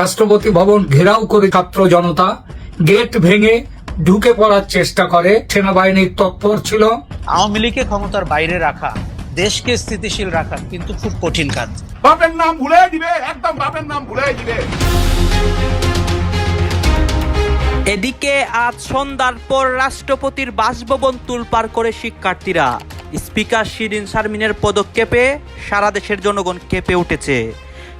রাষ্ট্রপতি ভবন ঘেরাও করে ছাত্র জনতা গেট ভেঙে ঢুকে পড়ার চেষ্টা করে। সেনাবাহিনীর তৎপর ছিল আওয়ামী লীগকে ক্ষমতার বাইরে রাখা দেশকে স্থিতিশীল রাখা কিন্তু খুব কঠিন কাজ। বাপের নাম ভুলে দিবে একদম বাপের নাম ভুলে দিবে। এদিকে আজ সন্ধ্যার পর রাষ্ট্রপতির বাসভবন তুলপার করে শিক্ষার্থীরা। স্পিকার শিরিন শারমিনের পদক্ষেপে সারা দেশের জনগণ কেঁপে উঠেছে।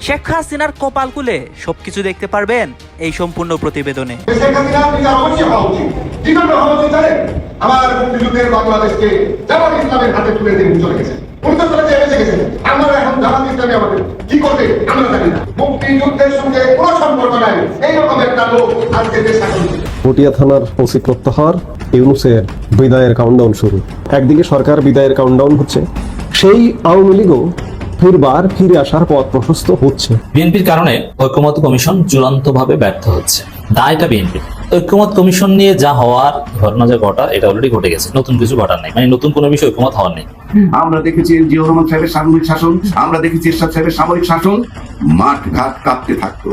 শেখ হাসিনার কপাল খুলে সবকিছু দেখতে পারবেন এই সম্পূর্ণ প্রতিবেদনে। শেখ হাসিনা বিচার অবশ্যই হওয়া উচিত? কি জন্য হওয়া উচিত জানেন আমার মুক্তিযুদ্ধের বাংলাদেশকে জামাত ইসলামের হাতে তুলে দিয়ে চলে গেছেন উনি তো চলে যেয়ে বেঁচে গেছেন আমরা এখন জামাত ইসলামী আমাদের কি করবে আমরা জানি না। মুক্তিযুদ্ধের সঙ্গে কোনো সম্পর্ক নাই এইরকম একটা লোক আজকে দেশ পটিয়া থানার ওসি প্রত্যাহার ইউনুসের বিদায়ের কাউন্টডাউন শুরু। একদিকে সরকার বিদায়ের কাউন্টডাউন হচ্ছে সেই আওয়ামী লীগও ফিরবার ফিরে আসার পথ প্রশস্ত হচ্ছে। বিএনপির কারণে ঐক্যমত কমিশন চূড়ান্তভাবে ব্যর্থ হচ্ছে। দায়টা বিএনপি। ঐক্যমত কমিশন নিয়ে যা হওয়ার ঘটনা যা ঘটা এটা অলরেডি ঘটে গেছে। নতুন কিছু ঘটার নেই। মানে নতুন কোনো বিষয় ঐক্যমত হওয়ার নেই। আমরা দেখেছি জিয়াউর রহমান সাহেবের সামরিক শাসন আমরা দেখেছি এরশাদ সাহেবের সামরিক শাসন মাঠ ঘাট কাঁপতে থাকতো।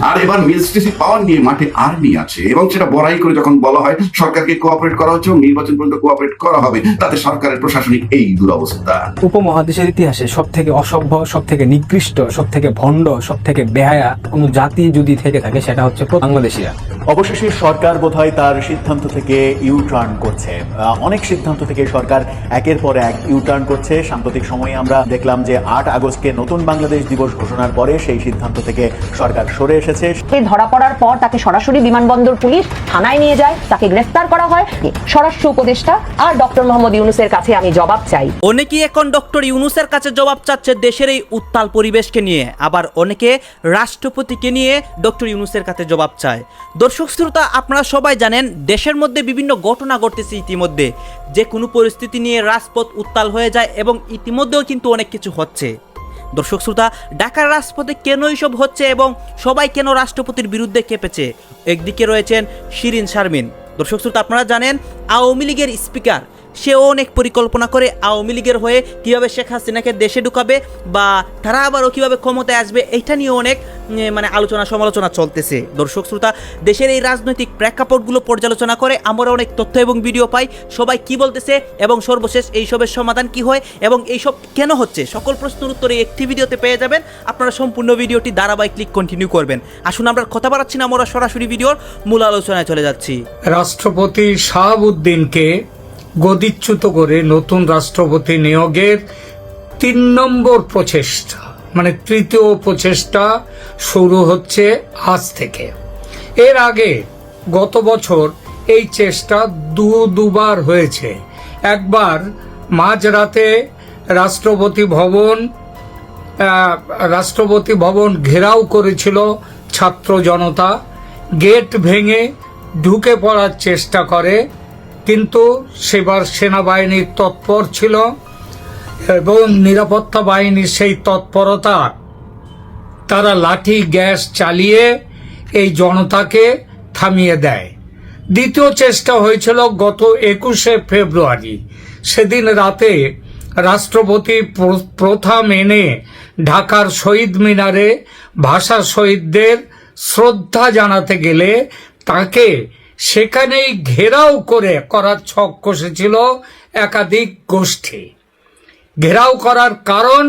আর এবার মিনিস্ট্রেসি পাওয়ার নিয়ে মাঠে আর্মি আছে। এবং সেটা বড়াই করে যখন বলা হয় সরকারকে কোঅপারেট করা হচ্ছে এবং নির্বাচন পর্যন্ত কোঅপারেট করা হবে তাতে সরকারের প্রশাসনিক এই দুরবস্থা। উপমহাদেশের ইতিহাসে সব থেকে অসভ্য সব থেকে নিকৃষ্ট সব থেকে ভণ্ড সব থেকে বেহায়া কোনো জাতি যদি থেকে থাকে সেটা হচ্ছে বাংলাদেশিরা। অবশেষে সরকার বোধহয় তার সিদ্ধান্ত থেকে ইউ টার্ন করছে। আহ, অনেক সিদ্ধান্ত থেকে সরকার একের পর এক ইউ টার্ন করছে। সাম্প্রতিক সময়ে আমরা দেখলাম যে আট আগস্টকে নতুন বাংলাদেশ দিবস ঘোষণার পরে সেই সিদ্ধান্ত থেকে সরকার সরে এসেছে। সে ধরা পড়ার পর তাকে সরাসরি বিমানবন্দর পুলিশ থানায় নিয়ে যায় তাকে গ্রেফতার করা হয়। স্বরাষ্ট্র উপদেষ্টা আর ডক্টর মোহাম্মদ ইউনুসের কাছে আমি জবাব চাই। অনেকেই এখন ডক্টর ইউনুসের কাছে জবাব চাচ্ছে দেশের এই উত্তাল পরিবেশকে নিয়ে। আবার অনেকে রাষ্ট্রপতিকে নিয়ে ডক্টর ইউনুসের কাছে জবাব চায়। দর্শক শ্রোতা আপনারা সবাই জানেন দেশের মধ্যে বিভিন্ন ঘটনা ঘটতেছে ইতিমধ্যে। যে কোনো পরিস্থিতি নিয়ে রাজপথ উত্তাল হয়ে যায় এবং ইতিমধ্যেও কিন্তু অনেক কিছু হচ্ছে। দর্শক শ্রোতা, ঢাকার রাজপথে কেন এইসব হচ্ছে এবং সবাই কেন রাষ্ট্রপতির বিরুদ্ধে কেঁপেছে? একদিকে রয়েছেন শিরিন শারমিন। দর্শক শ্রোতা, আপনারা জানেন আওয়ামী লীগের স্পিকার সেও অনেক পরিকল্পনা করে আওয়ামী লীগের হয়ে কীভাবে শেখ হাসিনাকে দেশে ঢুকাবে বা তারা আবারও কীভাবে ক্ষমতায় আসবে, এটা নিয়ে অনেক মানে আলোচনা সমালোচনা চলতেছে। দর্শক, শ্রোতা, দেশের এই রাজনৈতিক প্রেক্ষাপটগুলো পর্যালোচনা করে আমরা অনেক তথ্য এবং ভিডিও পাই। সবাই কি বলতেছে এবং সর্বশেষ এইসবের সমাধান কি হয় এবং এইসব কেন হচ্ছে? সকল প্রশ্নের উত্তর এই একটি ভিডিওতে পেয়ে যাবেন। আপনারা সম্পূর্ণ ভিডিওটি ধারাবাহিক ক্লিক কন্টিনিউ করবেন। আসুন আমরা কথা বাড়াচ্ছি না, আমরা সরাসরি ভিডিওর মূল আলোচনায় চলে যাচ্ছি। রাষ্ট্রপতি শাহাবুদ্দিনকে গদিচ্যুত করে নতুন রাষ্ট্রপতি নিয়োগের তিন নম্বর প্রচেষ্টা মানে তৃতীয় প্রচেষ্টা শুরু হচ্ছে আজ থেকে। এর আগে গত বছর এই চেষ্টা দু দুবার হয়েছে। একবার মাঝরাতে রাষ্ট্রপতি ভবন রাষ্ট্রপতি ভবন ঘেরাও করেছিল ছাত্র জনতা, গেট ভেঙে ঢুকে পড়ার চেষ্টা করে কিন্তু সেবার সেনাবাহিনীর তৎপর ছিল এবং নিরাপত্তা বাহিনীর সেই তৎপরতা, তারা লাঠি, গ্যাস চালিয়ে এই জনতাকে থামিয়ে দেয়। দ্বিতীয় চেষ্টা হয়েছিল গত একুশে ফেব্রুয়ারি। সেদিন রাতে রাষ্ট্রপতি প্র- প্রথা মেনে ঢাকার শহীদ মিনারে ভাষা শহীদদের শ্রদ্ধা জানাতে গেলে তাকে সেখানেই ঘেরাও করে করার ছক কষেছিল একাধিক গোষ্ঠী। ঘেরাও করার কারণ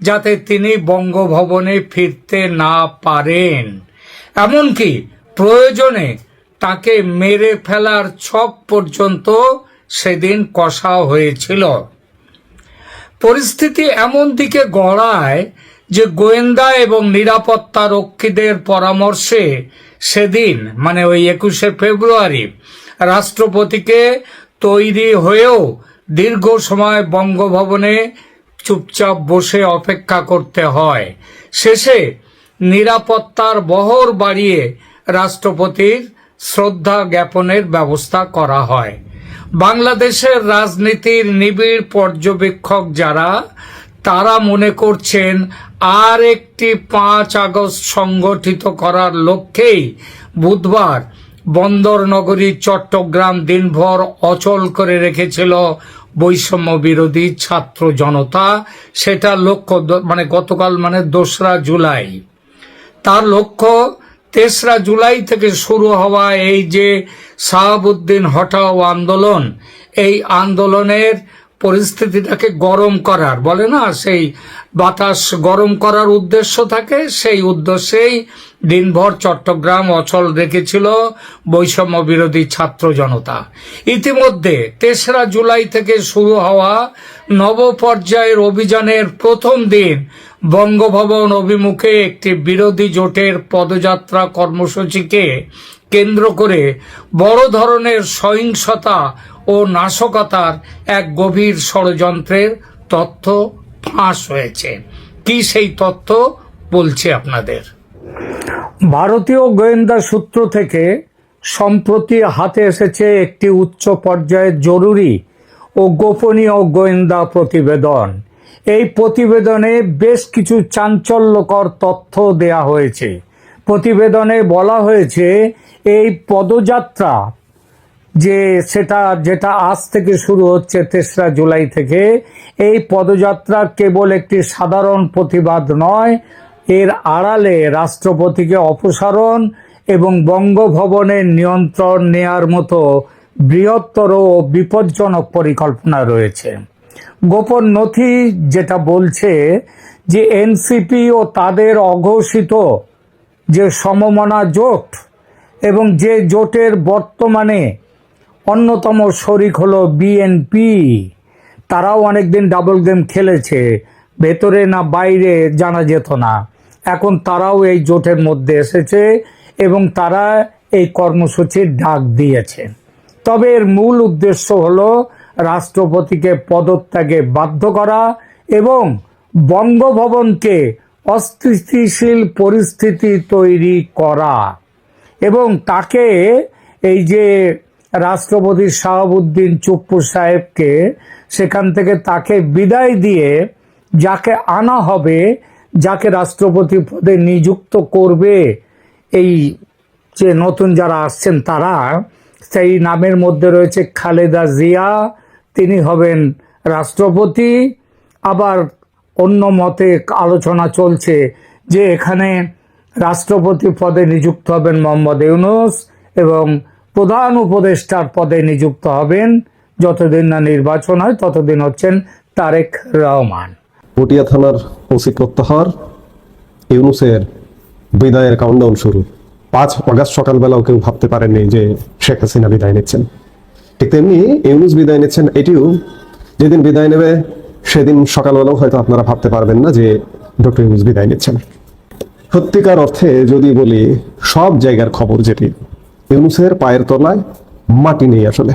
যাতে তিনি বঙ্গভবনে ফিরতে না পারেন। এমনকি প্রয়োজনে তাকে মেরে ফেলার ছক পর্যন্ত সেদিন কষা হয়েছিল। পরিস্থিতি এমন দিকে গড়ায় যে গোয়েন্দা এবং নিরাপত্তা রক্ষীদের পরামর্শে সেদিন মানে ওই একুশে ফেব্রুয়ারি, রাষ্ট্রপতিকে তৈরি হয়েও দীর্ঘ সময় বঙ্গভবনে চুপচাপ বসে অপেক্ষা করতে হয়। শেষে নিরাপত্তার বহর বাড়িয়ে রাষ্ট্রপতির শ্রদ্ধা জ্ঞাপনের ব্যবস্থা করা হয়। বাংলাদেশের রাজনীতির নিবিড় পর্যবেক্ষক যারা তারা মনে করছেন আর একটি পাঁচ আগস্ট সংগঠিত করার লক্ষ্যেই বুধবার বন্দর নগরী চট্টগ্রাম দিনভর অচল করে রেখেছিল বৈষম্য বিরোধী ছাত্র জনতা। সেটা লক্ষ্য মানে গতকাল মানে দোসরা জুলাই। তার লক্ষ্য তেসরা জুলাই থেকে শুরু হওয়া এই যে শাহাবুদ্দিন হটাও আন্দোলন, এই আন্দোলনের পরিস্থিতিটাকে গরম করার, বলে না? সেই বাতাস গরম করার উদ্দেশ্য থাকে, সেই উদ্দেশ্যেই দিনভর চট্টগ্রাম অচল রেখেছিল বৈষম্য বিরোধী ছাত্র জনতা। ইতিমধ্যে তেসরা জুলাই থেকে শুরু হওয়া নব পর্যায়ের অভিযানের প্রথম দিন বঙ্গভবন অভিমুখে একটি বিরোধী জোটের পদযাত্রা কর্মসূচিকে কেন্দ্র করে বড় ধরনের সহিংসতা ও নাশকতার এক গভীর ষড়যন্ত্রের তথ্য ফাঁস হয়েছে। কি সেই তথ্য বলছে আপনাদের? ভারতীয় গোয়েন্দা সূত্র থেকে সম্প্রতি হাতে এসেছে একটি উচ্চ পর্যায়ের জরুরি ও গোপনীয় গোয়েন্দা প্রতিবেদন। এই প্রতিবেদনে বেশ কিছু চাঞ্চল্যকর তথ্য দেয়া হয়েছে। প্রতিবেদনে বলা হয়েছে, এই পদযাত্রা যে সেটা যেটা আজ থেকে শুরু হচ্ছে তেসরা জুলাই থেকে, এই পদযাত্রা কেবল একটি সাধারণ প্রতিবাদ নয়, এর আড়ালে রাষ্ট্রপতিকে অপসারণ এবং বঙ্গভবনের নিয়ন্ত্রণ নেয়ার মতো বৃহত্তর ও বিপজ্জনক পরিকল্পনা রয়েছে। গোপন নথি যেটা বলছে যে এনসিপি ও তাদের অঘোষিত যে সমমনা জোট এবং যে জোটের বর্তমানে অন্যতম শরিক হলো বিএনপি তারাও অনেকদিন ডাবল গেম খেলেছে। ভেতরে না বাইরে জানা যেত না। এখন তারাও এই জোটের মধ্যে এসেছে এবং তারা এই কর্মসূচির ডাক দিয়েছে। তবে এর মূল উদ্দেশ্য হল রাষ্ট্রপতিকে পদত্যাগে বাধ্য করা এবং বঙ্গভবনকে অস্থিতিশীল পরিস্থিতি তৈরি করা এবং তাকে এই যে রাষ্ট্রপতি শাহাবুদ্দিন চুপ্পু সাহেবকে সেখান থেকে তাকে বিদায় দিয়ে যাকে আনা হবে, যাকে রাষ্ট্রপতি পদে নিযুক্ত করবে, এই যে নতুন যারা আসছেন তারা, সেই নামের মধ্যে রয়েছে খালেদা জিয়া, তিনি হবেন রাষ্ট্রপতি। আবার অন্য মতে আলোচনা চলছে যে এখানে রাষ্ট্রপতি পদে নিযুক্ত হবেন মোহাম্মদ ইউনুস এবং প্রধান উপদেষ্টার পদে নিযুক্ত হবেন। যতদিন না নির্বাচন হয়, ততদিন হচ্ছেন তারেক রহমান। পটিয়া থানার ওসি প্রত্যাহার, ইউনুসের বিদায়ের কাউন্টডাউন শুরু। পাঁচ অগাস্ট সকালবেলাও কেউ ভাবতে পারেননি যে শেখ হাসিনা বিদায় নিচ্ছেন। ঠিক তেমনি ইউনুস বিদায় নিচ্ছেন এটিও যেদিন বিদায় নেবে, সেদিন সকালবেলাও হয়তো আপনারা ভাবতে পারবেন না যে ডক্টর ইউনুস বিদায় নিচ্ছেন। সত্যিকার অর্থে যদি বলি, সব জায়গার খবর যেটি ইউনুসের পায়ের তলায় মাটি নেই আসলে।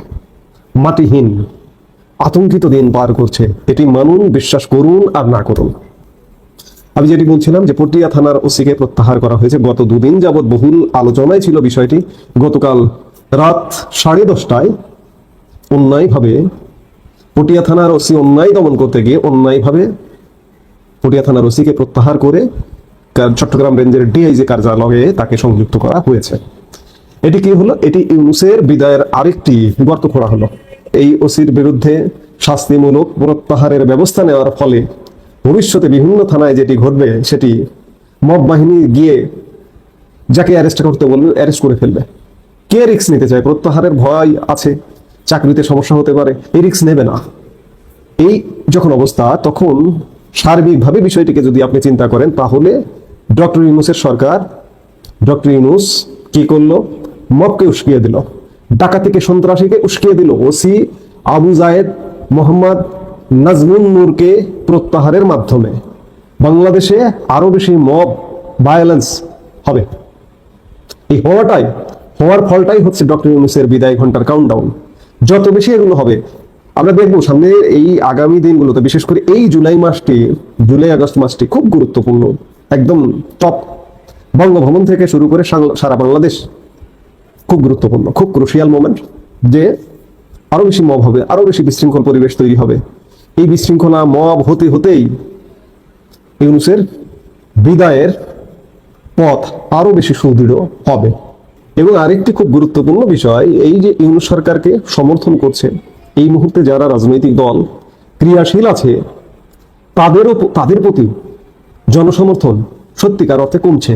মাটিহীন, আতঙ্কিত দিন পার করছে। এটি মানুন, বিশ্বাস করুন আর না করুন। আমি যেটি বলছিলাম যে পটিয়া থানার ওসিকে প্রত্যাহার করা হয়েছে। গত দুদিন যাবৎ বহুল আলোচনায় ছিল বিষয়টি। গতকাল রাত সাড়ে দশটায় অন্যায়ভাবে পটিয়া থানার ওসি অন্যায় দমন করতে গিয়ে অন্যায়ভাবে পটিয়া থানার ওসিকে প্রত্যাহার করে চট্টগ্রাম রেঞ্জের ডিআইজি কার্যালয়ে তাকে সংযুক্ত করা হয়েছে। এটি কি হলো? এটি ইউনুসের বিদায়ের আরেকটি গর্ত খোঁড়া হলো। এই ওসির বিরুদ্ধে শাস্তিমূলক প্রত্যাহারের ব্যবস্থা নেওয়ার ফলে ভবিষ্যতে বিভিন্ন থানায় যেটি ঘটবে, সেটি মব বাহিনী গিয়ে যাকে অ্যারেস্ট করতে বলবে অ্যারেস্ট করে ফেলবে। কে রিক্স নিতে চায়? প্রত্যাহারের ভয় আছে, চাকরিতে সমস্যা হতে পারে এই রিক্স নেবে না। এই যখন অবস্থা, তখন সার্বিকভাবে বিষয়টিকে যদি আপনি চিন্তা করেন, তাহলে ডক্টর ইউনুসের সরকার, ডক্টর ইউনুস কি করল? মবকে উস্কিয়ে দিল, ডাকাতিকে সন্ত্রাসীকে উস্কিয়ে দিল। ওসি আবু জায়েদ মোহাম্মদ নাজমুন নূরকে প্রত্যাহারের মাধ্যমে বাংলাদেশে আরও বেশি মব ভায়োলেন্স হবে। এই হওয়াটাই, হওয়ার ফলটাই হচ্ছে ডক্টর ইউনুসের বিদায় ঘণ্টার কাউন্টডাউন যত বেশি এগুলো হবে, আমরা দেখব সামনে এই আগামী দিনগুলোতে, বিশেষ করে এই জুলাই মাসটি, জুলাই আগস্ট মাসটি খুব গুরুত্বপূর্ণ, একদম টপ বঙ্গভবন থেকে শুরু করে সারা বাংলাদেশ। খুব গুরুত্বপূর্ণ, খুব ক্রুশিয়াল মোমেন্ট যে আরও বেশি মব হবে, আরও বেশি বিশৃঙ্খল পরিবেশ তৈরি হবে। এই বিশৃঙ্খলা মব হতে হতেই ইউনুসের বিদায়ের পথ আরও বেশি সুদৃঢ় হবে। এবং আরেকটি খুব গুরুত্বপূর্ণ বিষয়, এই যে ইউনুস সরকারকে সমর্থন করছে, এই মুহূর্তে যারা রাজনৈতিক দল ক্রিয়াশীল আছে তাদেরও তাদের প্রতি জনসমর্থন সত্যিকার অর্থে কমছে।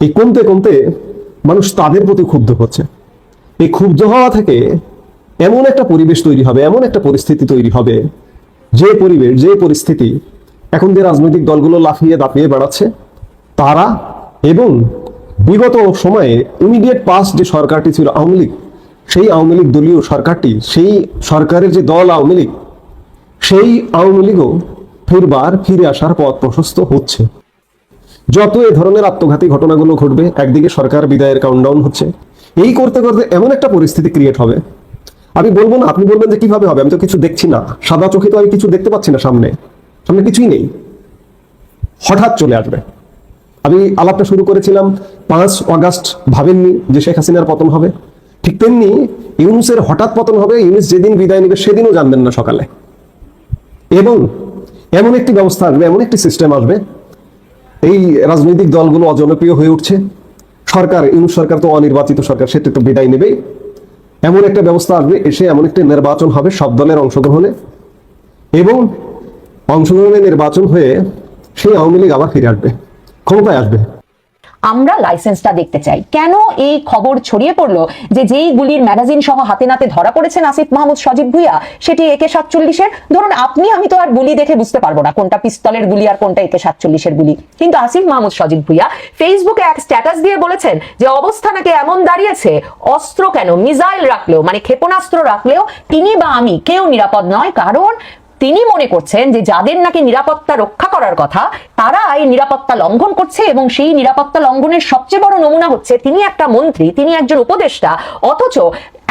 এই কমতে কমতে মানুষ তাদের প্রতি ক্ষুব্ধ হচ্ছে। এই ক্ষুব্ধ হওয়া থেকে এমন একটা পরিবেশ তৈরি হবে, এমন একটা পরিস্থিতি তৈরি হবে, যে পরিবেশ, যে পরিস্থিতি এখন যে রাজনৈতিক দলগুলো লাফিয়ে দাপিয়ে বেড়াচ্ছে, তারা এবং বিগত সময়ে ইমিডিয়েট পাস যে সরকারটি ছিল আওয়ামী লীগ, সেই আওয়ামী লীগ দলীয় সরকারটি, সেই সরকারের যে দল আওয়ামী লীগ, সেই আওয়ামী লীগও ফিরবার, ফিরে আসার পথ প্রশস্ত হচ্ছে। যত এ ধরনের আত্মঘাতী ঘটনাগুলো ঘটবে, একদিকে সরকার বিদায়ের কাউন্টডাউন হচ্ছে। এই করতে করতে এমন একটা পরিস্থিতি ক্রিয়েট হবে। আমি বলব না, আপনি বলবেন যে কীভাবে হবে, আমি তো কিছু দেখছি না। সাদা চোখে তো আমি কিছু দেখতে পাচ্ছি না সামনে। সামনে কিছুই নেই। হঠাৎ চলে আসবে। আমি আলাপটা শুরু করেছিলাম পাঁচ অগাস্ট ভাবেননি যে শেখ হাসিনার পতন হবে। ঠিক তেমনি ইউনুসের হঠাৎ পতন হবে, ইউনুস যেদিন বিদায় নেবে সেদিনও জানবেন না সকালে। এবং এমন একটি ব্যবস্থা আসবে, এমন একটি সিস্টেম আসবে এই রাজনৈতিক দলগুলো অজনপ্রিয় হয়ে উঠছে। সরকার, ইউনুস সরকার তো অনির্বাচিত সরকার সেটা তো বিদায় নেবেই। এমন একটা ব্যবস্থা আসবে, এসে এমন একটা নির্বাচন হবে সব দলের অংশগ্রহণে। এবং অংশগ্রহণে নির্বাচন হয়ে সেই আওয়ামী লীগ আবার ফিরে আসবে, ক্ষমতায় আসবে। আমরা লাইসেন্সটা দেখতে চাই। কেন এই খবর ছড়িয়ে পড়ল যে যেই গুলির ম্যাগাজিন সহ হাতে নাতে ধরা পড়েছেন আসিফ মাহমুদ, সজীব ভুইয়া, সেটি একে সাতচল্লিশের? ধরুন, আপনি, আমি তো আর গুলি দেখে বুঝতে পারব না কোনটা পিস্তলের গুলি আর কোনটা একে সাতচল্লিশের গুলি। কিন্তু আসিফ মাহমুদ, সজীব ভুইয়া ফেসবুকে এক স্ট্যাটাস দিয়ে বলেছেন যে অবস্থা নাকি এমন দাঁড়িয়েছে, অস্ত্র কেন, মিসাইল রাখলেও মানে ক্ষেপণাস্ত্র রাখলেও, তিনি বা আমি কেউ নিরাপদ নয়। কারণ তিনি মনে করছেন যে যাদের নাকি নিরাপত্তা রক্ষা করার কথা তারা এই নিরাপত্তা লঙ্ঘন করছে এবং সেই নিরাপত্তা লঙ্ঘনের সবচেয়ে বড় নমুনা হচ্ছে তিনি একটা মন্ত্রী, তিনি একজন উপদেষ্টা, অথচ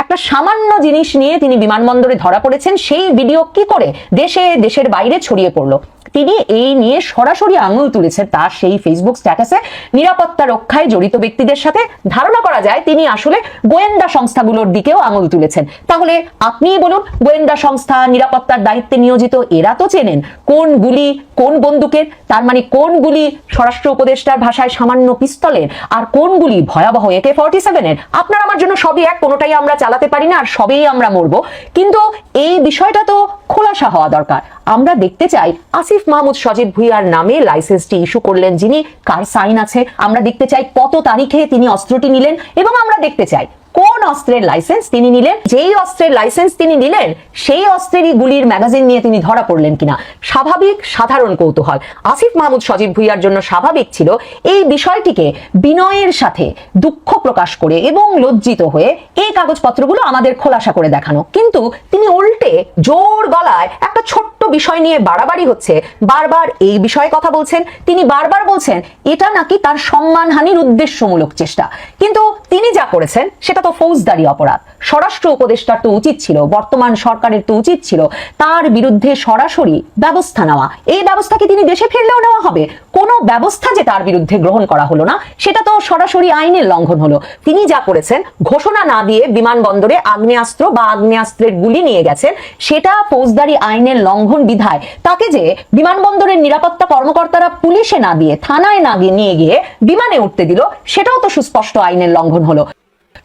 একটা সামান্য জিনিস নিয়ে তিনি বিমানবন্দরে ধরা পড়েছেন, সেই ভিডিও কি করে দেশে, দেশের বাইরে ছড়িয়ে পড়ল। তিনি এই নিয়ে সরাসরি আঙুল তুলেছেন তার সেই ফেসবুক স্ট্যাটাসে নিরাপত্তা রক্ষায় জড়িত ব্যক্তিদের সাথে। ধারণা করা যায় তিনি আসলে গোয়েন্দা সংস্থাগুলোর দিকেও আঙুল তুলেছেন। তাহলে আপনিই বলুন, গোয়েন্দা সংস্থা, নিরাপত্তার দায়িত্বে নিয়োজিত, এরা তো চেনেন কোন গুলি, কোন বন্দুকের, তার মানে কোন গুলি স্বরাষ্ট্র উপদেষ্টার ভাষায় সামান্য পিস্তলের আর কোন গুলি ভয়াবহ একে ফর্টি সেভেনের? আপনার আমার জন্য সবই এক, কোনোটাই আমরা চালাতে পারি না আর সবেই আমরা মরবো। কিন্তু এই বিষয়টা তো খোলাসা হওয়া দরকার। আমরা দেখতে চাই আসিফ মাহমুদ সজীব ভুইয়ার নামে লাইসেন্সটি ইস্যু করলেন যিনি, কার সাইন আছে, আমরা দেখতে চাই কত তারিখে তিনি অস্ত্রটি নিলেন এবং আমরা দেখতে চাই কোন অস্ত্রের লাইসেন্স তিনি নিলেন? যেই অস্ত্রের লাইসেন্স তিনি নিলেন, সেই অস্ত্রেরই গুলির ম্যাগাজিন নিয়ে তিনি ধরা পড়লেন কিনা? স্বাভাবিক, সাধারণ কৌতূহল। আসিফ মাহমুদ সজীব ভুইয়ার জন্য স্বাভাবিক ছিল এই বিষয়টিকে বিনয়ের সাথে দুঃখ প্রকাশ করে এবং লজ্জিত হয়ে এই কাগজপত্রগুলো আমাদের খোলাসা করে দেখানো। কিন্তু তিনি উল্টে জোর গলায় একটা ছোট্ট বিষয় নিয়ে বাড়াবাড়ি হচ্ছে। বারবার এই বিষয়ে কথা বলছেন। তিনি বারবার বলছেন, এটা নাকি তার সম্মানহানির উদ্দেশ্যমূলক চেষ্টা। কিন্তু তিনি যা করেছেন, সেটা তো ফৌজদারি অপরাধ। স্বরাষ্ট্র উপদেষ্টার তো উচিত ছিল, বর্তমান সরকারের তো উচিত ছিল। তার বিরুদ্ধে সরাসরি ব্যবস্থা নেওয়া। এই ব্যবস্থা কি তিনি দেশে ফিরলেও নেওয়া হবে? কোনো ব্যবস্থা যে তার বিরুদ্ধে গ্রহণ করা হলো না, সেটা তো সরাসরি আইনের লঙ্ঘন হলো। তিনি যা করেছেন, ঘোষণা না দিয়ে বিমানবন্দরে আগ্নেয়াস্ত্র বা আগ্নেয়াস্ত্রের গুলি নিয়ে গেছেন, সেটা ফৌজদারি আইনের লঙ্ঘন বিধায়। তাকে যে বিমানবন্দরের নিরাপত্তা কর্মকর্তারা পুলিশে না দিয়ে, থানায় না গিয়ে নিয়ে গিয়ে বিমানে উঠতে দিল, সেটাও তো সুস্পষ্ট আইনের লঙ্ঘন হলো।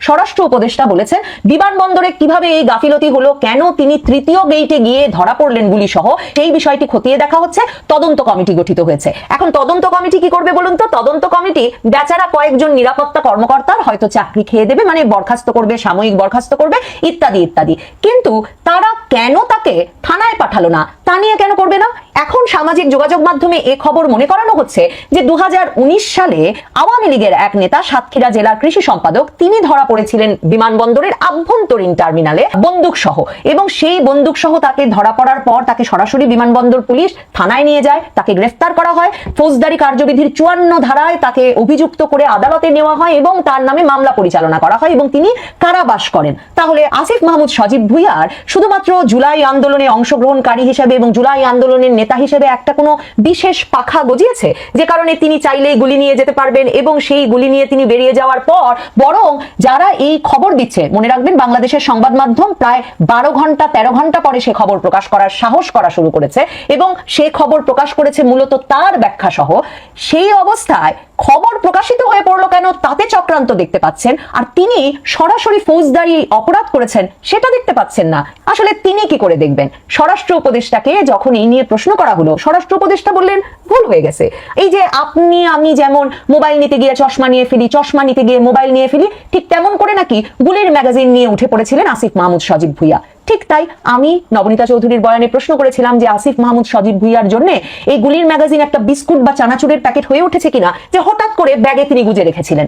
স্বরাষ্ট্র উপদেষ্টা বলেছেন, বিমানবন্দরে কীভাবে এই গাফিলতি হলো, কেন তিনি তৃতীয় গেইটে গিয়ে ধরা পড়লেন গুলি সহ সেই বিষয়টি খতিয়ে দেখা হচ্ছে, তদন্ত কমিটি গঠিত হয়েছে। এখন তদন্ত কমিটি কি করবে বলুন তো? তদন্ত কমিটি বেচারা কয়েকজন নিরাপত্তা কর্মকর্তার হয়তো চাকরি খেয়ে দেবে মানে বরখাস্ত করবে, সাময়িক বরখাস্ত করবে, ইত্যাদি ইত্যাদি। কিন্তু তারা কেন তাকে থানায় পাঠালো না? তা নিয়ে কেন করবে না? এখন সামাজিক যোগাযোগ মাধ্যমে এ খবর মনে করানো হচ্ছে যে দুহাজার উনিশ সালে আওয়ামী লীগের এক নেতা সাতক্ষীরা জেলার কৃষি সম্পাদক, তিনি ধরা পড়েছিলেন বিমানবন্দরের আভ্যন্তরীণ টার্মিনালে বন্দুক সহ এবং সেই বন্দুক সহ তাকে ধরা পড়ার পর তাকে সরাসরি বিমানবন্দর পুলিশ থানায় নিয়ে যায়, তাকে গ্রেফতার করা হয়, ফৌজদারি কার্যবিধির চুয়ান্ন ধারায় তাকে অভিযুক্ত করে আদালতে নেওয়া হয় এবং তার নামে মামলা পরিচালনা করা হয় এবং তিনি কারাবাস করেন। তাহলে আসিফ মাহমুদ সজীব ভুইয়ার শুধুমাত্র জুলাই আন্দোলনে অংশগ্রহণকারী হিসেবে এবং জুলাই আন্দোলনের নেতা হিসেবে একটা কোনো বিশেষ পাখা গজিয়েছে? যে কারণে তিনি চাইলেই গুলি নিয়ে যেতে পারবেন এবং সেই গুলি নিয়ে তিনি বেরিয়ে যাওয়ার পর বরং যারা এই খবর দিচ্ছে, মনে রাখবেন বাংলাদেশের সংবাদ মাধ্যম প্রায় বারো ঘণ্টা, তেরো ঘণ্টা পরে সে খবর প্রকাশ করার সাহস করা শুরু করেছে এবং সে খবর প্রকাশ করেছে মূলত তার ব্যাখ্যা সহ সেই অবস্থায় খবর প্রকাশিত হয়ে পড়ল কেন তাতে চক্রান্ত দেখতে পাচ্ছেন। আর তিনি সরাসরি ফৌজদারি অপরাধ করেছেন, সেটা দেখতে পাচ্ছেন না। আসলে তিনি কি করে দেখবেন? স্বরাষ্ট্র উপদেষ্টাকে যখন এই নিয়ে প্রশ্ন করা হলো, স্বরাষ্ট্র উপদেষ্টা বললেন, ভুল হয়ে গেছে। এই যে আপনি, আমি যেমন মোবাইল নিতে গিয়ে চশমা নিয়ে ফেলি, চশমা নিতে গিয়ে মোবাইল নিয়ে ফেলি, ঠিক তেমন করে নাকি গুলির ম্যাগাজিন নিয়ে উঠে পড়েছিলেন আসিফ মাহমুদ সজীব ভুইয়া। ঠিক তাই আমি নবনীতা চৌধুরীর বয়ানে প্রশ্ন করেছিলাম যে আসিফ মাহমুদ সজীব ভুইয়ার জন্য এই গুলির ম্যাগাজিন একটা বিস্কুট বা চানাচুরের প্যাকেট হয়ে উঠেছে কিনা, যে হঠাৎ করে ব্যাগে তিনি গুজে রেখেছিলেন।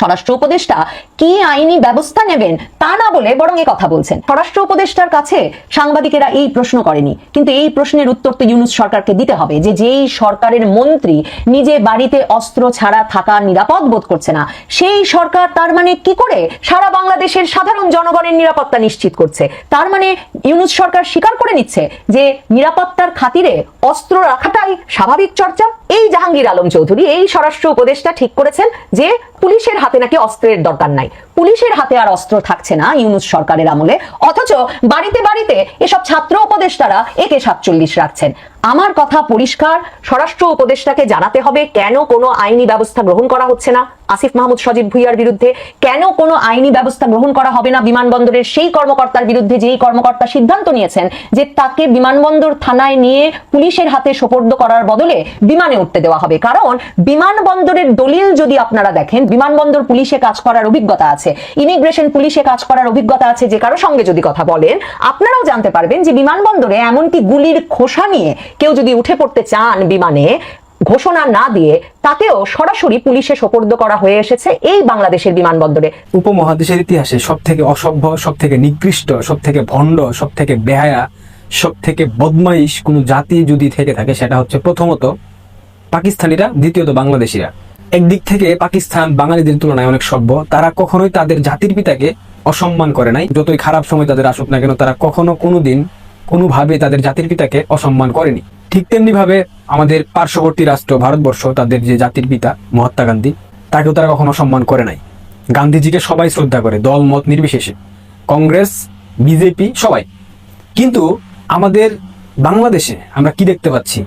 স্বরাষ্ট্র উপদেষ্টা কি আইনি ব্যবস্থা নেবেন তা না বলে বরং এ কথা বলছেন। স্বরাষ্ট্র উপদেষ্টার কাছে সাংবাদিকেরা এই প্রশ্ন করেনি। কিন্তু এই প্রশ্নের উত্তর তো ইউনুস সরকারকে দিতে হবে যে যেই সরকারের মন্ত্রী নিজে বাড়িতে অস্ত্র ছাড়া থাকা নিরাপদ বোধ করছে না, সেই সরকার তার মানে কি করে সারা বাংলাদেশের সাধারণ জনগণের নিরাপত্তা নিশ্চিত করছে? তার মানে ইউনুস সরকার স্বীকার করে নিচ্ছে যে নিরাপত্তার খাতিরে অস্ত্র রাখাটাই স্বাভাবিক চর্চা? এই জাহাঙ্গীর আলম চৌধুরী, এই স্বরাষ্ট্র উপদেষ্টা ঠিক করেছেন যে পুলিশের হাতে নাকি অস্ত্রের দরকার নাই। পুলিশের হাতে আর অস্ত্র থাকছে না ইউনুস সরকারের আমলে। অথচ বাড়িতে বাড়িতে এসব ছাত্র উপদেষ্টারা একে সাতচল্লিশ রাখছেন। আমার কথা পরিষ্কার, স্বরাষ্ট্র উপদেষ্টাকে জানাতে হবে কেন কোনো আইনি ব্যবস্থা গ্রহণ করা হচ্ছে না? আসিফ মাহমুদ সজীব ভুইয়ার বিরুদ্ধে কেন কোনো আইনি ব্যবস্থা গ্রহণ করা হবে না? বিমানবন্দরের সেই কর্মকর্তার বিরুদ্ধে যেই কর্মকর্তা সিদ্ধান্ত নিয়েছেন যে তাকে বিমানবন্দর থানায় নিয়ে পুলিশের হাতে সোপর্দ করার বদলে বিমানে উঠতে দেওয়া হবে। কারণ বিমানবন্দরের দলিল যদি আপনারা দেখেন, বিমানবন্দর পুলিশে কাজ করার অভিজ্ঞতা আছে। ইমিগ্রেশন পুলিশে কাজ করার অভিজ্ঞতা আছে, যে কারও সঙ্গে যদি কথা বলেন, আপনারাও জানতে পারবেন যে বিমানবন্দরে এমনকি গুলির খোসা নিয়ে কেউ যদি উঠে পড়তে চান বিমানে, ঘোষণা না দিয়ে তাকেও সরাসরি পুলিশে সোপর্দ করা হয়ে এসেছে এই বাংলাদেশের বিমানবন্দরে। উপমহাদেশের ইতিহাসে সব থেকে অসভ্য সব থেকে নিকৃষ্ট সব থেকে ভণ্ড সব থেকে বেহায়া সব থেকে বদমাইশ কোনো জাতি যদি থেকে থাকে, সেটা হচ্ছে প্রথমত পাকিস্তানিরা, দ্বিতীয়ত বাংলাদেশিরা। একদিক থেকে পাকিস্তান বাঙালিদের তুলনায় অনেক সভ্য, তারা কখনোই তাদের জাতির পিতাকে অসম্মান করে নাই। যতই খারাপ সময় তাদের আসুক না কেন, তারা কখনো কোনোদিন, কোনোভাবে তাদের জাতির পিতাকে অসম্মান করেনি। ঠিক তেমনি ভাবে আমাদের পার্শ্ববর্তী রাষ্ট্র ভারতবর্ষ, তাদের যে জাতির পিতা মহাত্মা গান্ধী, তাকেও তারা কখনো সম্মান করে নাই। গান্ধীজিকে সবাই শ্রদ্ধা করে, দল, মত নির্বিশেষে। কংগ্রেস, বিজেপি, সবাই। কিন্তু আমাদের বাংলাদেশে আমরা কি দেখতে পাচ্ছি?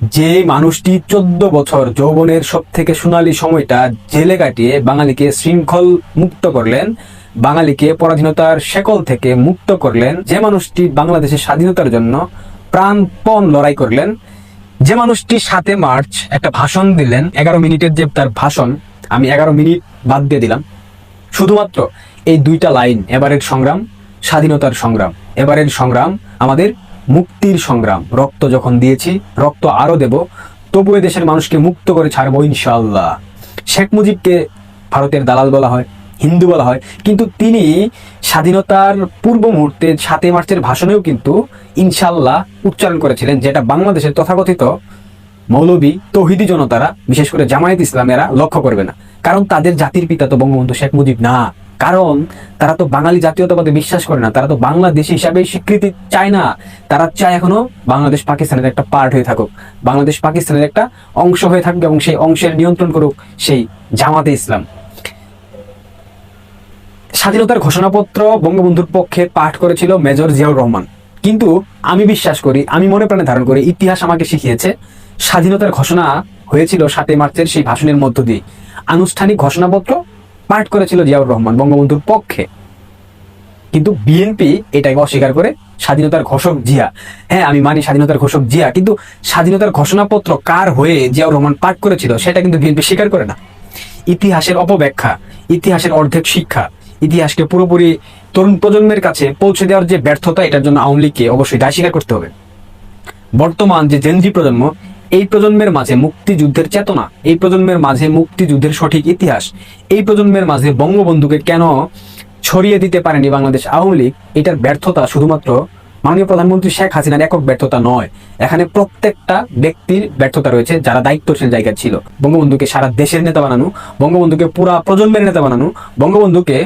যে মানুষটি চোদ্দ বছর যৌবনের সব থেকে সোনালী সময়টা জেলে কাটিয়ে বাঙালিকে শৃঙ্খল মুক্ত করলেন, বাঙালিকে পরাধীনতার শেকল থেকে মুক্ত করলেন, যে মানুষটি বাংলাদেশের স্বাধীনতার জন্য প্রাণপণ লড়াই করলেন, যে মানুষটি সাতে মার্চ একটা ভাষণ দিলেন, এগারো মিনিটের যে তার ভাষণ, আমি এগারো মিনিট বাদ দিয়ে দিলাম। শুধুমাত্র এই দুইটা লাইন, এবারের সংগ্রাম, স্বাধীনতার সংগ্রাম। এবারের সংগ্রাম আমাদের মুক্তির সংগ্রাম। রক্ত যখন দিয়েছি, রক্ত আরও দেব। তবু দেশের মানুষকে মুক্ত করে ছাড়বো ইনশাআল্লাহ। শেখ মুজিবকে ভারতের দালাল বলা হয়, হিন্দু বলা হয়। কিন্তু তিনি স্বাধীনতার পূর্ব মুহূর্তে সাতই মার্চের ভাষণেও কিন্তু ইনশাল্লাহ উচ্চারণ করেছিলেন, যেটা বাংলাদেশের তথাকথিত মৌলবী, তৌহিদি জনতারা, বিশেষ করে জামায়াত ইসলামেরা লক্ষ্য করবে না। কারণ তাদের জাতির পিতা তো বঙ্গবন্ধু শেখ মুজিব না। কারণ তারা তো বাঙালি জাতীয়তাবাদে বিশ্বাস করে না, তারা তো বাংলাদেশ হিসাবে স্বীকৃতি চায় না। তারা চায় এখনও বাংলাদেশ পাকিস্তানের একটা পার্ট হয়ে থাকুক, বাংলাদেশ পাকিস্তানের একটা অংশ হয়ে থাকবে এবং সেই অংশের নিয়ন্ত্রণ করুক সেই জামাতে ইসলাম। স্বাধীনতার ঘোষণাপত্র বঙ্গবন্ধুর পক্ষে পাঠ করেছিল মেজর জিয়াউর রহমান। কিন্তু আমি বিশ্বাস করি, আমি মনে প্রাণে ধারণ করি, ইতিহাস আমাকে শিখিয়েছে, স্বাধীনতার ঘোষণা হয়েছিল সাতই মার্চের সেই ভাষণের মধ্য দিয়ে। আনুষ্ঠানিক ঘোষণাপত্র পাঠ করেছিল জিয়াউর রহমান বঙ্গবন্ধুর পক্ষে। কিন্তু বিএনপি এটাকে অস্বীকার করে স্বাধীনতার ঘোষক জিয়া। হ্যাঁ আমি মানি স্বাধীনতার ঘোষক জিয়া, কিন্তু স্বাধীনতার ঘোষণাপত্র কার হয়ে জিয়াউর রহমান পাঠ করেছিল সেটা কিন্তু বিএনপি স্বীকার করে না। ইতিহাসের অপব্যাখ্যা, ইতিহাসের অর্ধেক শিক্ষা, ইতিহাসকে পুরোপুরি তরুণ প্রজন্মের কাছে পৌঁছে দেওয়ার যে ব্যর্থতা, এটার জন্য আওয়ামী লীগকে অবশ্যই দায় স্বীকার করতে হবে। বর্তমান যে জেনজি প্রজন্ম এই প্রজন্মের মাঝে মুক্তিযুদ্ধের চেতনা, এই প্রজন্মের মাঝে মুক্তিযুদ্ধের সঠিক ইতিহাস, এই প্রজন্মের মাঝে বঙ্গবন্ধুকে কেন ছড়িয়ে দিতে পারেনি বাংলাদেশ আওয়ামী লীগ, এটার ব্যর্থতা শুধুমাত্র মাননীয় প্রধানমন্ত্রী শেখ হাসিনার একক ব্যর্থতা নয়, এখানে প্রত্যেকটা ব্যক্তির ব্যর্থতা রয়েছে যারা দায়িত্বশীল জায়গায় ছিল। বঙ্গবন্ধুকে সারা দেশের নেতা বানানো, বঙ্গবন্ধুকে পুরা প্রজন্মের নেতা বানানো, বঙ্গবন্ধুকে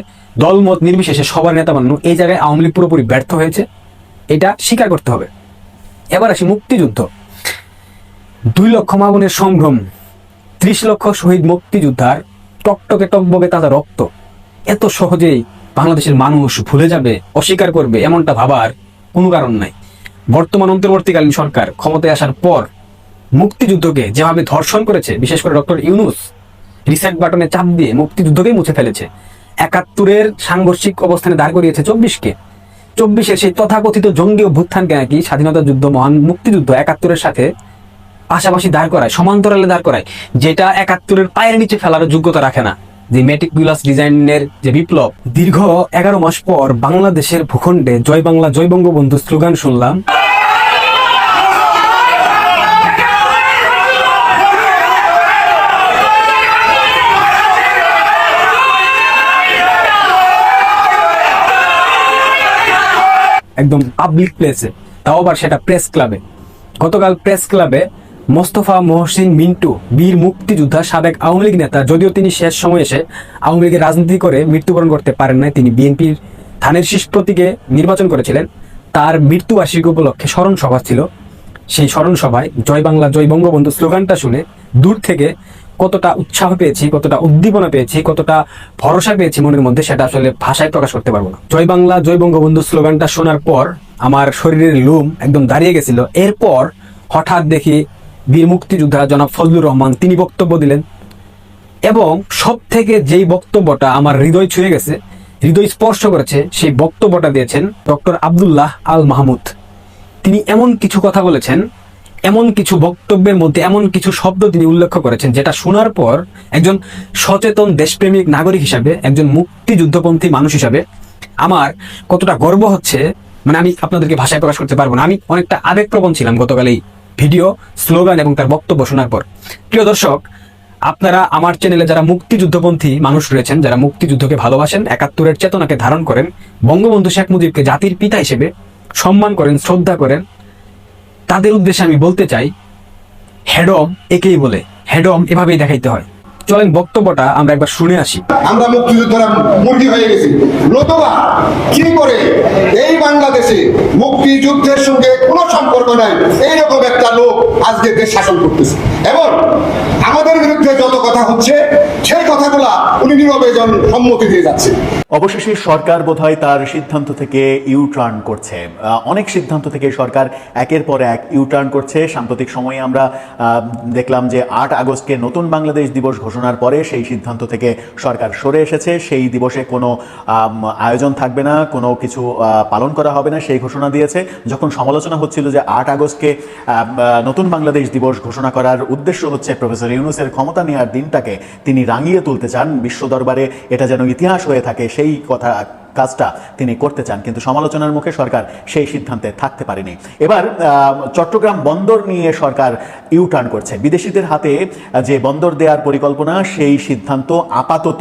দলমত নির্বিশেষে সবার নেতা বানানো, এই জায়গায় আওয়ামী লীগ পুরোপুরি ব্যর্থ হয়েছে, এটা স্বীকার করতে হবে। এবার আসি মুক্তিযুদ্ধ। দুই লক্ষ মামনের সম্ভ্রম, ত্রিশ লক্ষ শহীদ মুক্তিযোদ্ধার টকটকে টকবগে তাজা রক্ত। এত সহজেই বাংলাদেশের মানুষ ভুলে যাবে, অস্বীকার করবে এমনটা ভাবার কোনো কারণ নাই। বর্তমান অন্তর্বর্তীকালীন সরকার ক্ষমতায় আসার পর মুক্তিযুদ্ধকে যেভাবে ধর্ষণ করেছে, বিশেষ করে ডক্টর ইউনুস, রিসেট বাটনে চাপ দিয়ে মুক্তিযুদ্ধকেই মুছে ফেলেছে। একাত্তরের সাংঘর্ষিক অবস্থানে দাঁড় করিয়েছে চব্বিশকে। চব্বিশের সেই তথাকথিত জঙ্গি অভ্যুত্থানকে নাকি স্বাধীনতা যুদ্ধ মহান মুক্তিযুদ্ধ একাত্তরের সাথে পাশাপাশি দাঁড় করায়, সমান্তরালে দাঁড় করায়, যেটা একাত্তরের পায়ের নিচে ফেলার যোগ্যতা রাখে না। যে মেটিকুলাস ডিজাইনের যে বিপ্লব, দীর্ঘ এগারো মাস পর বাংলাদেশের ভূখণ্ডে জয় বাংলা, জয় বঙ্গবন্ধু স্লোগান শুনলাম। একদম পাবলিক প্লেসে তাও আবার সেটা প্রেস ক্লাবে গতকাল প্রেস ক্লাবে মোস্তফা মহসিন মিন্টু, বীর মুক্তিযোদ্ধা সাবেক আওয়ামী লীগ নেতা, যদিও তিনি শেষ সময় এসে আওয়ামী লীগের রাজনীতি করে মৃত্যুবরণ করতে পারেন নাই, তিনি বিএনপির ধানের শীষ প্রতীকে নির্বাচন করেছিলেন। তার মৃত্যুবার্ষিকী উপলক্ষে স্মরণ সভা ছিল। সেই স্মরণ সভায় জয় বাংলা, জয় বঙ্গবন্ধু স্লোগানটা শুনে দূর থেকে কতটা উৎসাহ পেয়েছি, কতটা উদ্দীপনা পেয়েছি, কতটা ভরসা পেয়েছি মনের মধ্যে, সেটা আসলে ভাষায় প্রকাশ করতে পারব না। জয় বাংলা, জয় বঙ্গবন্ধু স্লোগানটা শোনার পর আমার শরীরের লুম একদম দাঁড়িয়ে গেছিল। এরপর হঠাৎ দেখি বীর মুক্তিযোদ্ধা জনাব ফজলুর রহমান তিনি বক্তব্য দিলেন। এবং সব থেকে যেই বক্তব্যটা আমার হৃদয় ছুঁয়ে গেছে, হৃদয় স্পর্শ করেছে, সেই বক্তব্যটা দিয়েছেন ডক্টর আব্দুল্লাহ আল মাহমুদ। তিনি এমন কিছু কথা বলেছেন, এমন কিছু বক্তব্যের মধ্যে এমন কিছু শব্দ তিনি উল্লেখ করেছেন, যেটা শোনার পর একজন সচেতন দেশপ্রেমিক নাগরিক হিসাবে, একজন মুক্তিযুদ্ধপন্থী মানুষ হিসাবে আমার কতটা গর্ব হচ্ছে। মানে আমি আপনাদেরকে ভাষায় প্রকাশ করতে পারব না। আমি অনেকটা আবেগপ্রবণ ছিলাম গতকাল এই ভিডিও, স্লোগান এবং তার বক্তব্য শোনার পর। প্রিয় দর্শক, আপনারা আমার চ্যানেলে যারা মুক্তিযুদ্ধপন্থী মানুষ রয়েছেন, যারা মুক্তিযুদ্ধকে ভালোবাসেন, একাত্তরের চেতনাকে ধারণ করেন, বঙ্গবন্ধু শেখ মুজিবকে জাতির পিতা হিসেবে সম্মান করেন, শ্রদ্ধা করেন, তাদের উদ্দেশ্যে আমি বলতে চাই, হেডম একেই বলে, হেডম এভাবেই দেখাইতে হয়। চলেন বক্তব্যটা আমরা একবার শুনে আসি। আমরা মুক্তিযোদ্ধারা মুরগি হয়ে গেছি। নতুবা কি করে এই বাংলাদেশে মুক্তিযুদ্ধের সঙ্গে কোনো সম্পর্ক নাই? এইরকম একটা লোক আজকে দেশ শাসন করতেছে। এবং অবশেষে সরকার বোধহয় তার সিদ্ধান্ত থেকে ইউ করছে। অনেক সিদ্ধান্ত থেকে সরকার একের পর এক করছে। সাম্প্রতিক সময়ে আমরা দেখলাম যে আট আগস্টকে নতুন বাংলাদেশ দিবস ঘোষণার পরে সেই সিদ্ধান্ত থেকে সরকার সরে এসেছে। সেই দিবসে কোনো আয়োজন থাকবে না, কোনো কিছু পালন করা হবে না, সেই ঘোষণা দিয়েছে। যখন সমালোচনা হচ্ছিল যে আট আগস্টকে নতুন বাংলাদেশ দিবস ঘোষণা করার উদ্দেশ্য হচ্ছে প্রফেসর ইউনুসের ক্ষমতা নেওয়ার দিনটাকে তিনি রাঙিয়ে তুলতে চান বিশ্ব দরবারে। এটা যেন ইতিহাস হয়ে থাকে, সেই কথা কাজটা তিনি করতে চান, কিন্তু সমালোচনার মুখে সরকার সেই সিদ্ধান্তে থাকতে পারেনি। এবার চট্টগ্রাম বন্দর নিয়ে সরকার ইউ টার্ন করছে। বিদেশিদের হাতে যে বন্দর দেওয়ার পরিকল্পনা, সেই সিদ্ধান্ত আপাতত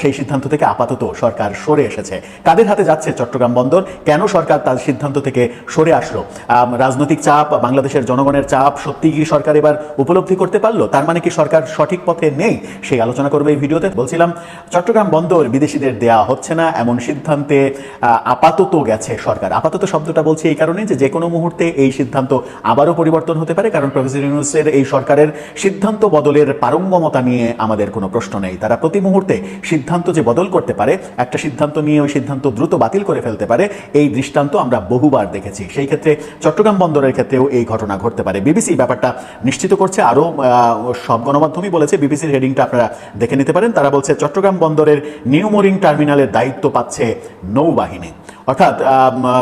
সেই সিদ্ধান্ত থেকে আপাতত সরকার সরে এসেছে। কাদের হাতে যাচ্ছে চট্টগ্রাম বন্দর? কেন সরকার তার সিদ্ধান্ত থেকে সরে আসলো? রাজনৈতিক চাপ, বাংলাদেশের জনগণের চাপ, সত্যি কি সরকার এবার উপলব্ধি করতে পারল? তার মানে কি সরকার সঠিক পথে নেই? সেই আলোচনা করবে এই ভিডিওতে। বলছিলাম, চট্টগ্রাম বন্দর বিদেশিদের দেয়া হচ্ছে না, এমন সিদ্ধান্তে আপাতত গেছে সরকার। আপাতত শব্দটা বলছি এই কারণে যে যে কোনো মুহূর্তে এই সিদ্ধান্ত আবারও পরিবর্তন হতে পারে, কারণ প্রফেসর ইউনুসের এই সরকারের সিদ্ধান্ত বদলের পারঙ্গমতা নিয়ে আমাদের কোনো প্রশ্ন নেই। তারা প্রতি মুহূর্তে সিদ্ধান্ত যে বদল করতে পারে, একটা সিদ্ধান্ত নিয়ে ওই সিদ্ধান্ত দ্রুত বাতিল করে ফেলতে পারে, এই দৃষ্টান্ত আমরা বহুবার দেখেছি। সেই ক্ষেত্রে চট্টগ্রাম বন্দরের ক্ষেত্রেও এই ঘটনা ঘটতে পারে। বিবিসি ব্যাপারটা নিশ্চিত করছে। আরও সব গণমাধ্যমই বলেছে, বিবিসির হেডিংটা আপনারা দেখে নিতে পারেন। তারা বলছে, চট্টগ্রাম বন্দরের নিউ মোরিং দায়িত্ব পাচ্ছে নৌবাহিনী। অর্থাৎ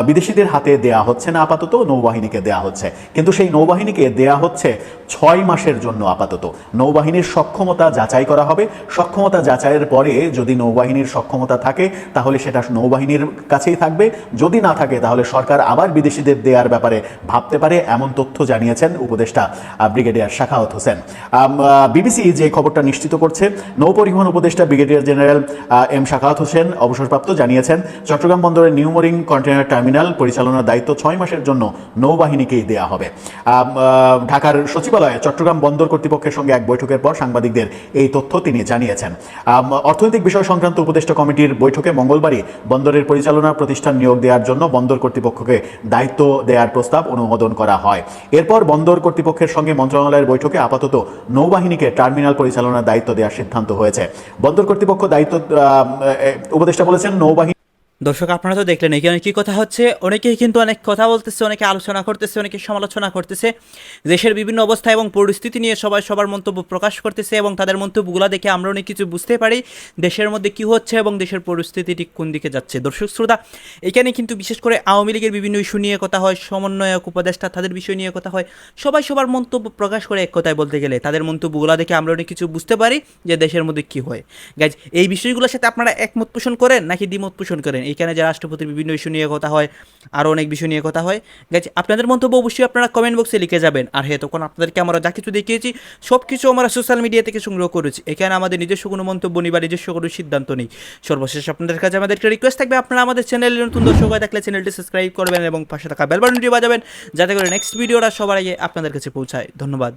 বিদেশিদের হাতে দেয়া হচ্ছে না আপাতত, নৌবাহিনীকে দেয়া হচ্ছে। কিন্তু সেই নৌবাহিনীকে দেয়া হচ্ছে ছয় মাসের জন্য আপাতত। নৌবাহিনীর সক্ষমতা যাচাই করা হবে। সক্ষমতা যাচাইয়ের পরে যদি নৌবাহিনীর সক্ষমতা থাকে, তাহলে সেটা নৌবাহিনীর কাছেই থাকবে। যদি না থাকে, তাহলে সরকার আবার বিদেশিদের দেওয়ার ব্যাপারে ভাবতে পারে, এমন তথ্য জানিয়েছেন উপদেষ্টা ব্রিগেডিয়ার শাখাওয়াত হোসেন। বিবিসি যে খবরটা নিশ্চিত করছে নৌপরিবহন উপদেষ্টা brigadier general M Sakhawat Hossain অবসরপ্রাপ্ত জানিয়েছেন, চট্টগ্রাম বন্দরের নিউমোরিং কন্টেনার টার্মিনাল পরিচালনার দায়িত্ব ছয় মাসের জন্য নৌবাহিনীকেই দেয়া হবে। ঢাকার সচিবালয়ে চট্টগ্রাম বন্দর কর্তৃপক্ষের সঙ্গে এক বৈঠকের পর সাংবাদিকদের এই তথ্য তিনি জানিয়েছেন। অর্থনৈতিক বিষয় সংক্রান্ত উপদেষ্টা কমিটির বৈঠকে মঙ্গলবারই বন্দরের পরিচালনা প্রতিষ্ঠান নিয়োগ দেওয়ার জন্য বন্দর কর্তৃপক্ষকে দায়িত্ব দেওয়ার প্রস্তাব অনুমোদন করা হয়। এরপর বন্দর কর্তৃপক্ষের সঙ্গে মন্ত্রণালয়ের বৈঠকে আপাতত নৌবাহিনীকে টার্মিনাল পরিচালনার দায়িত্ব দেওয়ার সিদ্ধান্ত হয়েছে। বন্দর কর্তৃপক্ষ দায়িত্ব উপদেষ্টা বলেছেন, নৌবাহিনী দর্শক, আপনারা তো দেখলেন এখানে কি কথা হচ্ছে। অনেকেই কিন্তু অনেক কথা বলতেছে, অনেকে আলোচনা করতেছে, অনেকে সমালোচনা করতেছে। দেশের বিভিন্ন অবস্থা এবং পরিস্থিতি নিয়ে সবাই সবার মন্তব্য প্রকাশ করতেছে এবং তাদের মন্তব্যগুলো দেখে আমরা অনেক কিছু বুঝতে পারি দেশের মধ্যে কি হচ্ছে এবং দেশের পরিস্থিতিটি কোন দিকে যাচ্ছে। দর্শক, শ্রোতা, এখানে কিন্তু বিশেষ করে আওয়ামী লীগের বিভিন্ন ইস্যু নিয়ে কথা হয়, সমন্বয়ক, উপদেষ্টা তাদের বিষয় নিয়ে কথা হয়। সবাই সবার মন্তব্য প্রকাশ করে এক কথায় বলতে গেলে তাদের মন্তব্যগুলো দেখে আমরা অনেক কিছু বুঝতে পারি যে দেশের মধ্যে কি হয়। গাইজ এই বিষয়গুলোর সাথে আপনারা একমত পোষণ করেন নাকি দ্বিমত পোষণ করেন? এখানে যে রাষ্ট্রপতির বিভিন্ন ইস্যু নিয়ে কথা হয়, আরও অনেক বিষয় নিয়ে কথা হয়। গাইজ আপনাদের মন্তব্য অবশ্যই আপনারা কমেন্ট বক্সে লিখে যাবেন। আর হ্যাঁ তখন আপনাদেরকে আমরা যা কিছু দেখিয়েছি সব কিছু আমরা সোশ্যাল মিডিয়া থেকে সংগ্রহ করেছি। এখানে আমাদের নিজস্ব কোনো মন্তব্য নেই বা নিজস্ব কোনো সিদ্ধান্ত নেই। সর্বশেষ আপনাদের কাছে আমাদের একটা রিকোয়েস্ট থাকবে, আপনারা আমাদের চ্যানেলে নতুন দর্শক হয়ে থাকলে চ্যানেলটি সাবস্ক্রাইব করবেন এবং পাশে থাকা বেল বাটনটি বাজাবেন, যাতে করে নেক্সট ভিডিওটা সবার আগে আপনাদের কাছে পৌঁছায়। ধন্যবাদ।